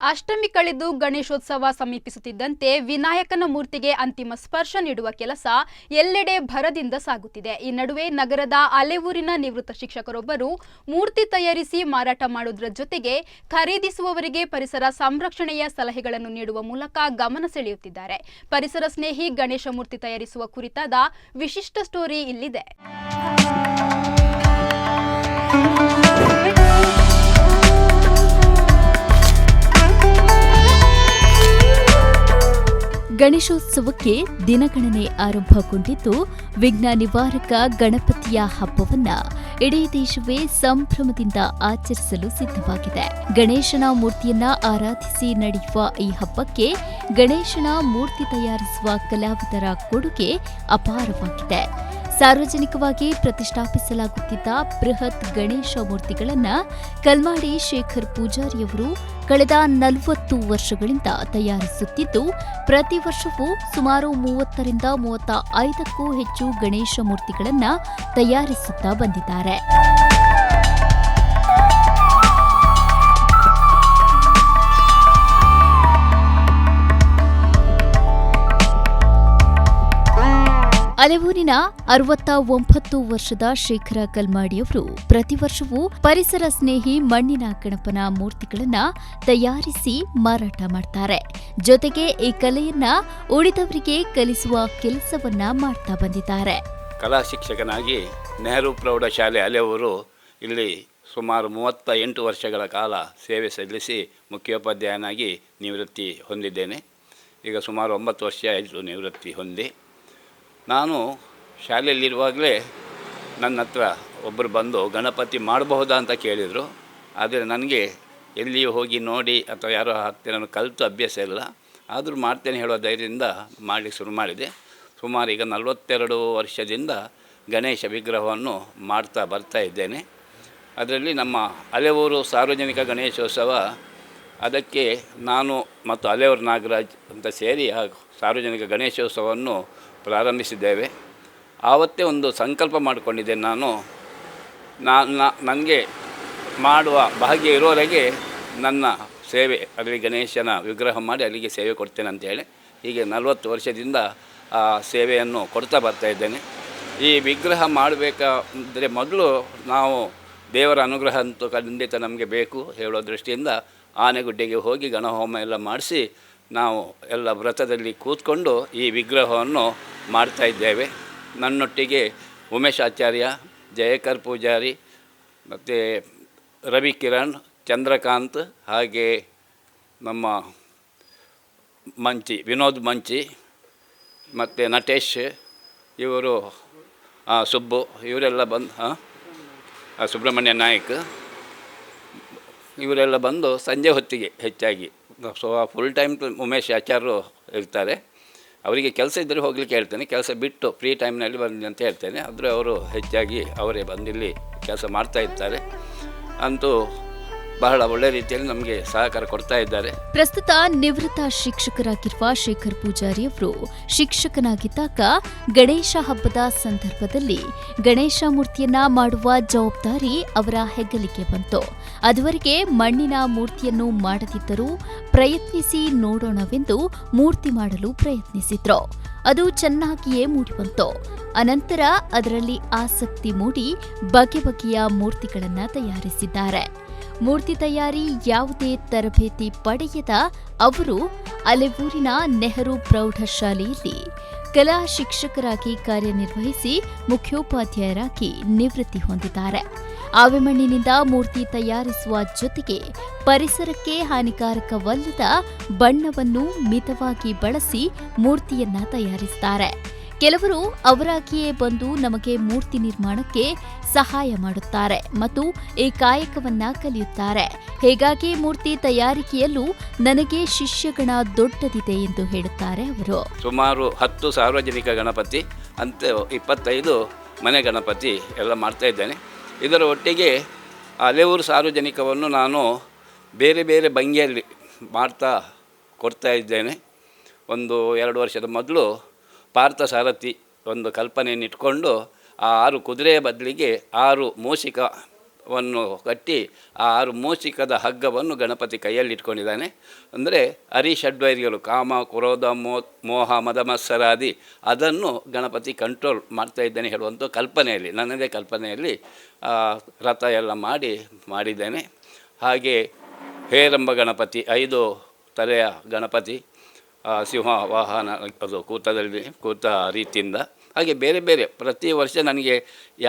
ಅಷ್ಟಮಿ ಕಳೆದು ಗಣೇಶೋತ್ಸವ ಸಮೀಪಿಸುತ್ತಿದ್ದಂತೆ ವಿನಾಯಕನ ಮೂರ್ತಿಗೆ ಅಂತಿಮ ಸ್ಪರ್ಶ ನೀಡುವ ಕೆಲಸ ಎಲ್ಲೆಡೆ ಭರದಿಂದ ಸಾಗುತ್ತಿದೆ. ಈ ನಡುವೆ ನಗರದ ಅಲೆವೂರಿನ ನಿವೃತ್ತ ಶಿಕ್ಷಕರೊಬ್ಬರು ಮೂರ್ತಿ ತಯಾರಿಸಿ ಮಾರಾಟ ಮಾಡುವುದರ ಜೊತೆಗೆ ಖರೀದಿಸುವವರಿಗೆ ಪರಿಸರ ಸಂರಕ್ಷಣೆಯ ಸಲಹೆಗಳನ್ನು ನೀಡುವ ಮೂಲಕ ಗಮನ ಸೆಳೆಯುತ್ತಿದ್ದಾರೆ. ಪರಿಸರ ಸ್ನೇಹಿ ಗಣೇಶ ಮೂರ್ತಿ ತಯಾರಿಸುವ ಕುರಿತಾದ ವಿಶಿಷ್ಟ ಸ್ಟೋರಿ ಇಲ್ಲಿದೆ. ಗಣೇಶೋತ್ಸವಕ್ಕೆ ದಿನಗಣನೆ ಆರಂಭಗೊಂಡಿದ್ದು, ವಿಘ್ನ ನಿವಾರಕ ಗಣಪತಿಯ ಹಬ್ಬವನ್ನ ಇಡೀ ದೇಶವೇ ಸಂಭ್ರಮದಿಂದ ಆಚರಿಸಲು ಸಿದ್ಧವಾಗಿದೆ. ಗಣೇಶನ ಮೂರ್ತಿಯನ್ನ ಆರಾಧಿಸಿ ನಡೆಯುವ ಈ ಹಬ್ಬಕ್ಕೆ ಗಣೇಶನ ಮೂರ್ತಿ ತಯಾರಿಸುವ ಕಲಾವಿದರ ಕೊಡುಗೆ ಅಪಾರವಾಗಿದೆ. ಸಾರ್ವಜನಿಕವಾಗಿ ಪ್ರತಿಷ್ಠಾಪಿಸಲಾಗುತ್ತಿದ್ದ ಬೃಹತ್ ಗಣೇಶ ಮೂರ್ತಿಗಳನ್ನು ಕಲ್ಮಾಡಿ ಶೇಖರ್ ಪೂಜಾರಿಯವರು ಕಳೆದ ನಲವತ್ತು ವರ್ಷಗಳಿಂದ ತಯಾರಿಸುತ್ತಿದ್ದು, ಪ್ರತಿ ವರ್ಷವೂ ಸುಮಾರು ಮೂವತ್ತರಿಂದ ಮೂವತ್ತ ಐದಕ್ಕೂ ಹೆಚ್ಚು ಗಣೇಶ ಮೂರ್ತಿಗಳನ್ನು ತಯಾರಿಸುತ್ತಾ ಬಂದಿದ್ದಾರೆ. ಅಲೆವೂರಿನ ಅರವತ್ತ ಒಂಬತ್ತು ವರ್ಷದ ಶೇಖರ ಕಲ್ಮಾಡಿಯವರು ಪ್ರತಿ ವರ್ಷವೂ ಪರಿಸರ ಸ್ನೇಹಿ ಮಣ್ಣಿನ ಗಣಪನ ಮೂರ್ತಿಗಳನ್ನ ತಯಾರಿಸಿ ಮಾರಾಟ ಮಾಡ್ತಾರೆ. ಜೊತೆಗೆ ಈ ಕಲೆಯನ್ನ ಉಳಿದವರಿಗೆ ಕಲಿಸುವ ಕೆಲಸವನ್ನ ಮಾಡ್ತಾ ಬಂದಿದ್ದಾರೆ. ಕಲಾ ಶಿಕ್ಷಕನಾಗಿ ನೆಹರು ಪ್ರೌಢಶಾಲೆ ಅಲೆಯವರು ಇಲ್ಲಿ ಸುಮಾರು ಮೂವತ್ತ ಎಂಟು ವರ್ಷಗಳ ಕಾಲ ಸೇವೆ ಸಲ್ಲಿಸಿ ಮುಖ್ಯೋಪಾಧ್ಯಾಯನಾಗಿ ನಿವೃತ್ತಿ ಹೊಂದಿದ್ದೇನೆ. ಈಗ ಸುಮಾರು ಒಂಬತ್ತು ವರ್ಷ ಆಯಿತು ನಿವೃತ್ತಿ ಹೊಂದಿ. ನಾನು ಶಾಲೆಯಲ್ಲಿರುವಾಗಲೇ ನನ್ನ ಹತ್ರ ಒಬ್ಬರು ಬಂದು ಗಣಪತಿ ಮಾಡಬಹುದಾ ಅಂತ ಕೇಳಿದರು. ಆದರೆ ನನಗೆ ಎಲ್ಲಿಯೂ ಹೋಗಿ ನೋಡಿ ಅಥವಾ ಯಾರೋ ಹಾಕ್ತೇನೆ ನಾನು ಕಲಿತು ಅಭ್ಯಾಸ ಇಲ್ಲ. ಆದರೂ ಮಾಡ್ತೇನೆ ಹೇಳೋ ಧೈರ್ಯದಿಂದ ಮಾಡಲಿಕ್ಕೆ ಶುರು ಮಾಡಿದೆ. ಸುಮಾರು ಈಗ ನಲವತ್ತೆರಡು ವರ್ಷದಿಂದ ಗಣೇಶ ವಿಗ್ರಹವನ್ನು ಮಾಡ್ತಾ ಬರ್ತಾ ಇದ್ದೇನೆ. ಅದರಲ್ಲಿ ನಮ್ಮ ಅಲೆವೂರು ಸಾರ್ವಜನಿಕ ಗಣೇಶೋತ್ಸವ, ಅದಕ್ಕೆ ನಾನು ಮತ್ತು ಅಲೆವೂರು ನಾಗರಾಜ್ ಅಂತ ಸೇರಿ ಸಾರ್ವಜನಿಕ ಗಣೇಶೋತ್ಸವವನ್ನು ಪ್ರಾರಂಭಿಸಿದ್ದೇವೆ. ಆವತ್ತೇ ಒಂದು ಸಂಕಲ್ಪ ಮಾಡಿಕೊಂಡಿದ್ದೆ ನಾನು. ನನಗೆ ಮಾಡುವ ಭಾಗ್ಯ ಇರೋವರೆಗೆ ನನ್ನ ಸೇವೆ, ಅಲ್ಲಿ ಗಣೇಶನ ವಿಗ್ರಹ ಮಾಡಿ ಅಲ್ಲಿಗೆ ಸೇವೆ ಕೊಡ್ತೇನೆ ಅಂತೇಳಿ ಹೀಗೆ ನಲವತ್ತು ವರ್ಷದಿಂದ ಆ ಸೇವೆಯನ್ನು ಕೊಡ್ತಾ ಬರ್ತಾ ಇದ್ದೇನೆ. ಈ ವಿಗ್ರಹ ಮಾಡಬೇಕಾದ್ರೆ ಮೊದಲು ನಾವು ದೇವರ ಅನುಗ್ರಹ ಅಂತೂ ಖಂಡಿತ ನಮಗೆ ಬೇಕು ಹೇಳೋ ದೃಷ್ಟಿಯಿಂದ ಆನೆಗುಡ್ಡೆಗೆ ಹೋಗಿ ಗಣಹೋಮ ಎಲ್ಲ ಮಾಡಿಸಿ ನಾವು ಎಲ್ಲ ವ್ರತದಲ್ಲಿ ಕೂತ್ಕೊಂಡು ಈ ವಿಗ್ರಹವನ್ನು ಮಾಡ್ತಾ ಇದ್ದೇವೆ. ನನ್ನೊಟ್ಟಿಗೆ ಉಮೇಶ್ ಆಚಾರ್ಯ, ಜಯಕರ್ ಪೂಜಾರಿ, ಮತ್ತು ರವಿ ಕಿರಣ್, ಚಂದ್ರಕಾಂತ್ ಹಾಗೆ ನಮ್ಮ ಮಂಚಿ, ವಿನೋದ್ ಮಂಚಿ, ಮತ್ತು ನಟೇಶ್, ಇವರು ಸುಬ್ಬು, ಇವರೆಲ್ಲ ಬಂದು ಹಾಂ ಸುಬ್ರಹ್ಮಣ್ಯ ನಾಯಕ್, ಇವರೆಲ್ಲ ಬಂದು ಸಂಜೆ ಹೊತ್ತಿಗೆ ಹೆಚ್ಚಾಗಿ. ಸೊ ಫುಲ್ ಟೈಮ್ ಉಮೇಶ್ ಆಚಾರ್ಯರು ಇರ್ತಾರೆ. ಅವರಿಗೆ ಕೆಲಸ ಇದ್ದರೆ ಹೋಗ್ಲಿಕ್ಕೆ ಹೇಳ್ತೇನೆ. ಕೆಲಸ ಬಿಟ್ಟು ಫ್ರೀ ಟೈಮ್ನಲ್ಲಿ ಬನ್ನಿ ಅಂತ ಹೇಳ್ತೇನೆ. ಆದರೆ ಅವರು ಹೆಚ್ಚಾಗಿ ಅವರೇ ಬಂದಿಲ್ಲಿ ಕೆಲಸ ಮಾಡ್ತಾ ಇರ್ತಾರೆ. ಅಂತೂ ಬಹಳ ಒಳ್ಳೆ ರೀತಿಯಲ್ಲಿ ನಮಗೆ ಸಹಕಾರ ಕೊಡ್ತಾ ಇದ್ದಾರೆ. ಪ್ರಸ್ತುತ ನಿವೃತ್ತ ಶಿಕ್ಷಕರಾಗಿರುವ ಶೇಖರ್ ಪೂಜಾರಿ ಅವರು ಶಿಕ್ಷಕನಾಗಿದ್ದಾಗ ಗಣೇಶ ಹಬ್ಬದ ಸಂದರ್ಭದಲ್ಲಿ ಗಣೇಶ ಮೂರ್ತಿಯನ್ನ ಮಾಡುವ ಜವಾಬ್ದಾರಿ ಅವರ ಹೆಗ್ಗಳಿಕೆ ಬಂತು. ಅದುವರೆಗೆ ಮಣ್ಣಿನ ಮೂರ್ತಿಯನ್ನು ಮಾಡದಿದ್ದರೂ ಪ್ರಯತ್ನಿಸಿ ನೋಡೋಣವೆಂದು ಮೂರ್ತಿ ಮಾಡಲು ಪ್ರಯತ್ನಿಸಿದ್ರು. ಅದು ಚೆನ್ನಾಗಿಯೇ ಮೂಡಿಬಂತು. ಅನಂತರ ಅದರಲ್ಲಿ ಆಸಕ್ತಿ ಮೂಡಿ ಬಗೆ ಬಗೆಯ ಮೂರ್ತಿಗಳನ್ನು ತಯಾರಿಸಿದ್ದಾರೆ. ಮೂರ್ತಿ ತಯಾರಿ ಯಾವುದೇ ತರಬೇತಿ ಪಡೆಯದ ಅವರು ಅಲೆಬೂರಿನ ನೆಹರು ಪ್ರೌಢಶಾಲೆಯಲ್ಲಿ ಕಲಾ ಶಿಕ್ಷಕರಾಗಿ ಕಾರ್ಯನಿರ್ವಹಿಸಿ ಮುಖ್ಯೋಪಾಧ್ಯಾಯರಾಗಿ ನಿವೃತ್ತಿ ಹೊಂದಿದ್ದಾರೆ. ಆವೆಮಣ್ಣಿನಿಂದ ಮೂರ್ತಿ ತಯಾರಿಸುವ ಜೊತೆಗೆ ಪರಿಸರಕ್ಕೆ ಹಾನಿಕಾರಕವಲ್ಲದ ಬಣ್ಣವನ್ನು ಮಿತವಾಗಿ ಬಳಸಿ ಮೂರ್ತಿಯನ್ನ ತಯಾರಿಸುತ್ತಾರೆ ಕೆಲವರು ಅವರಾಗಿಯೇ ಬಂದು ನಮಗೆ ಮೂರ್ತಿ ನಿರ್ಮಾಣಕ್ಕೆ ಸಹಾಯ ಮಾಡುತ್ತಾರೆ ಮತ್ತು ಈ ಕಾಯಕವನ್ನ ಕಲಿಯುತ್ತಾರೆ. ಹೀಗಾಗಿ ಮೂರ್ತಿ ತಯಾರಿಕೆಯಲ್ಲೂ ನನಗೆ ಶಿಷ್ಯಗಣ ದೊಡ್ಡದಿದೆ ಎಂದು ಹೇಳುತ್ತಾರೆ ಅವರು. ಸುಮಾರು ಹತ್ತು ಸಾರ್ವಜನಿಕ ಗಣಪತಿ, ಅಂತ ಇಪ್ಪತ್ತೈದು ಮನೆ ಗಣಪತಿ ಎಲ್ಲ ಮಾಡ್ತಾ ಇದ್ದೇನೆ. ಇದರ ಒಟ್ಟಿಗೆ ಅಲೆಯೂರು ಸಾರ್ವಜನಿಕವನ್ನು ನಾನು ಬೇರೆ ಬೇರೆ ಭಂಗಿಯಲ್ಲಿ ಮಾಡ್ತಾ ಕೊಡ್ತಾ ಇದ್ದೇನೆ. ಒಂದು ಎರಡು ವರ್ಷದ ಮೊದಲು ಪಾರ್ಥ ಸಾರಥಿ ಒಂದು ಕಲ್ಪನೆಯನ್ನು ಇಟ್ಕೊಂಡು ಆ ಆರು ಕುದುರೆಯ ಬದಲಿಗೆ ಆರು ಮೂಷಿಕವನ್ನು ಕಟ್ಟಿ ಆ ಆರು ಮೂಷಿಕದ ಹಗ್ಗವನ್ನು ಗಣಪತಿ ಕೈಯಲ್ಲಿ ಇಟ್ಕೊಂಡಿದ್ದಾನೆ. ಅಂದರೆ ಹರಿಷಡ್ವೈರಿಗಳು ಕಾಮ, ಕ್ರೋಧ, ಮೋ, ಮೋಹ ಮದಮತ್ಸರಾದಿ ಅದನ್ನು ಗಣಪತಿ ಕಂಟ್ರೋಲ್ ಮಾಡ್ತಾ ಇದ್ದೇನೆ ಹೇಳುವಂಥ ಕಲ್ಪನೆಯಲ್ಲಿ, ನನ್ನದೇ ಕಲ್ಪನೆಯಲ್ಲಿ ರಥ ಎಲ್ಲ ಮಾಡಿ, ಮಾಡಿದ್ದೇನೆ. ಹಾಗೆ ಹೇರಂಬ ಗಣಪತಿ, ಐದು ತಲೆಯ ಗಣಪತಿ ಸಿಂಹ ವಾಹನ ಅದು ಕೂತದಲ್ಲಿ ಕೂತ ರೀತಿಯಿಂದ. ಹಾಗೆ ಬೇರೆ ಬೇರೆ ಪ್ರತಿ ವರ್ಷ ನನಗೆ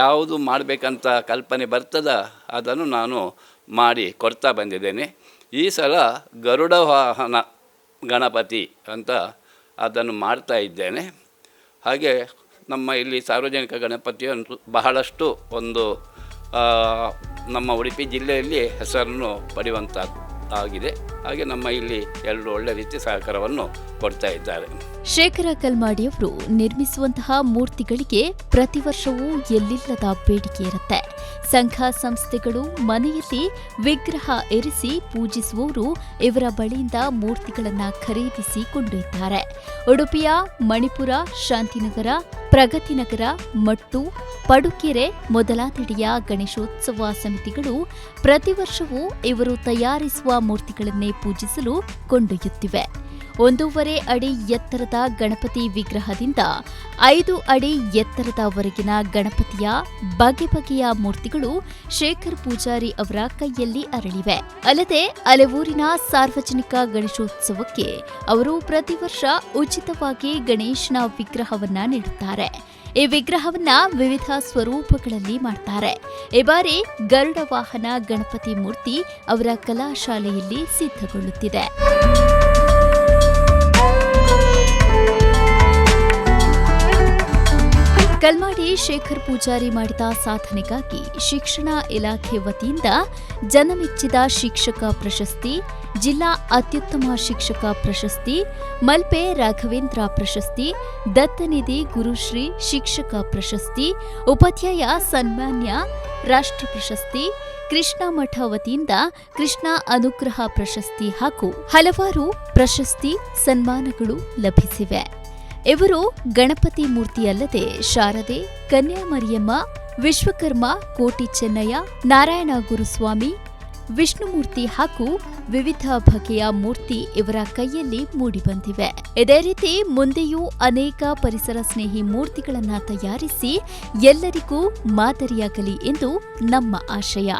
ಯಾವುದು ಮಾಡಬೇಕಂತ ಕಲ್ಪನೆ ಬರ್ತದ, ಅದನ್ನು ನಾನು ಮಾಡಿ ಕೊಡ್ತಾ ಬಂದಿದ್ದೇನೆ. ಈ ಸಲ ಗರುಡ ವಾಹನ ಗಣಪತಿ ಅಂತ ಅದನ್ನು ಮಾಡ್ತಾ ಇದ್ದೇನೆ. ಹಾಗೆ ನಮ್ಮ ಇಲ್ಲಿ ಸಾರ್ವಜನಿಕ ಗಣಪತಿಯನ್ನು ಬಹಳಷ್ಟು ಒಂದು ನಮ್ಮ ಉಡುಪಿ ಜಿಲ್ಲೆಯಲ್ಲಿ ಹೆಸರನ್ನು ಪಡೆಯುವಂಥ ಆಗಿದೆ. ಹಾಗೆ ನಮ್ಮ ಇಲ್ಲಿ ಎಲ್ಲರೂ ಒಳ್ಳೆ ರೀತಿ ಸಹಕಾರವನ್ನು ಕೊಡ್ತಾ ಇದ್ದಾರೆ. ಶೇಖರ ಕಲ್ಮಾಡಿಯವರು ನಿರ್ಮಿಸುವಂತಹ ಮೂರ್ತಿಗಳಿಗೆ ಪ್ರತಿ ವರ್ಷವೂ ಎಲ್ಲಿಲ್ಲದ ಬೇಡಿಕೆ ಇರುತ್ತೆ. ಸಂಘ ಸಂಸ್ಥೆಗಳು ಮನೆಯಲ್ಲಿ ವಿಗ್ರಹ ಇರಿಸಿ ಪೂಜಿಸುವವರು ಇವರ ಬಳಿಯಿಂದ ಮೂರ್ತಿಗಳನ್ನು ಖರೀದಿಸಿ ಕೊಂಡೊಯ್ತಾರೆ ಉಡುಪಿಯ ಮಣಿಪುರ, ಶಾಂತಿನಗರ ಪ್ರಗತಿನಗರ ಮಟ್ಟು ಪಡುಕೆರೆ ಮೊದಲಾದೆಡೆಯ ಗಣೇಶೋತ್ಸವ ಸಮಿತಿಗಳು ಪ್ರತಿ ವರ್ಷವೂ ಇವರು ತಯಾರಿಸುವ ಮೂರ್ತಿಗಳನ್ನೇ ಪೂಜಿಸಲು ಕೊಂಡೊಯ್ಯುತ್ತಿವೆ. ಒಂದೂವರೆ ಅಡಿ ಎತ್ತರದ ಗಣಪತಿ ವಿಗ್ರಹದಿಂದ ಐದು ಅಡಿ ಎತ್ತರದವರೆಗಿನ ಗಣಪತಿಯ ಬಗೆ ಬಗೆಯ ಮೂರ್ತಿಗಳು ಶೇಖರ್ ಪೂಜಾರಿ ಅವರ ಕೈಯಲ್ಲಿ ಅರಳಿವೆ. ಅಲ್ಲದೆ ಅಲೆವೂರಿನ ಸಾರ್ವಜನಿಕ ಗಣೇಶೋತ್ಸವಕ್ಕೆ ಅವರು ಪ್ರತಿ ವರ್ಷ ಉಚಿತವಾಗಿ ಗಣೇಶನ ವಿಗ್ರಹವನ್ನ ನೀಡುತ್ತಾರೆ. ಈ ವಿಗ್ರಹವನ್ನ ವಿವಿಧ ಸ್ವರೂಪಗಳಲ್ಲಿ ಮಾಡ್ತಾರೆ. ಈ ಬಾರಿ ಗರುಡ ವಾಹನ ಗಣಪತಿ ಮೂರ್ತಿ ಅವರ ಕಲಾಶಾಲೆಯಲ್ಲಿ ಸಿದ್ಧಗೊಳ್ಳುತ್ತಿದೆ. ಕಲ್ಮಾಡಿ ಶೇಖರ್ ಪೂಜಾರಿ ಮಾಡಿದ ಸಾಧನೆಗಾಗಿ ಶಿಕ್ಷಣ ಇಲಾಖೆ ವತಿಯಿಂದ ಜನಮೆಚ್ಚಿದ ಶಿಕ್ಷಕ ಪ್ರಶಸ್ತಿ, ಜಿಲ್ಲಾ ಅತ್ಯುತ್ತಮ ಶಿಕ್ಷಕ ಪ್ರಶಸ್ತಿ, ಮಲ್ಪೆ ರಾಘವೇಂದ್ರ ಪ್ರಶಸ್ತಿ, ದತ್ತನಿಧಿ ಗುರುಶ್ರೀ ಶಿಕ್ಷಕ ಪ್ರಶಸ್ತಿ, ಉಪಾಧ್ಯಾಯ ಸನ್ಮಾನ್ಯ ರಾಷ್ಟ್ರ ಪ್ರಶಸ್ತಿ, ಕೃಷ್ಣ ಮಠ ವತಿಯಿಂದ ಕೃಷ್ಣ ಅನುಗ್ರಹ ಪ್ರಶಸ್ತಿ ಹಾಗೂ ಹಲವಾರು ಪ್ರಶಸ್ತಿ ಸನ್ಮಾನಗಳು ಲಭಿಸಿವೆ. ಇವರು ಗಣಪತಿ ಮೂರ್ತಿಯಲ್ಲದೆ ಶಾರದೆ, ಕನ್ಯಾಮರಿಯಮ್ಮ, ವಿಶ್ವಕರ್ಮ, ಕೋಟಿ ಚೆನ್ನಯ್ಯ, ನಾರಾಯಣ ಗುರುಸ್ವಾಮಿ, ವಿಷ್ಣುಮೂರ್ತಿ ಹಾಗೂ ವಿವಿಧ ಬಗೆಯ ಮೂರ್ತಿ ಇವರ ಕೈಯಲ್ಲಿ ಮೂಡಿಬಂದಿವೆ. ಇದೇ ರೀತಿ ಮುಂದೆಯೂ ಅನೇಕ ಪರಿಸರ ಸ್ನೇಹಿ ಮೂರ್ತಿಗಳನ್ನು ತಯಾರಿಸಿ ಎಲ್ಲರಿಗೂ ಮಾದರಿಯಾಗಲಿ ಎಂದು ನಮ್ಮ ಆಶಯ.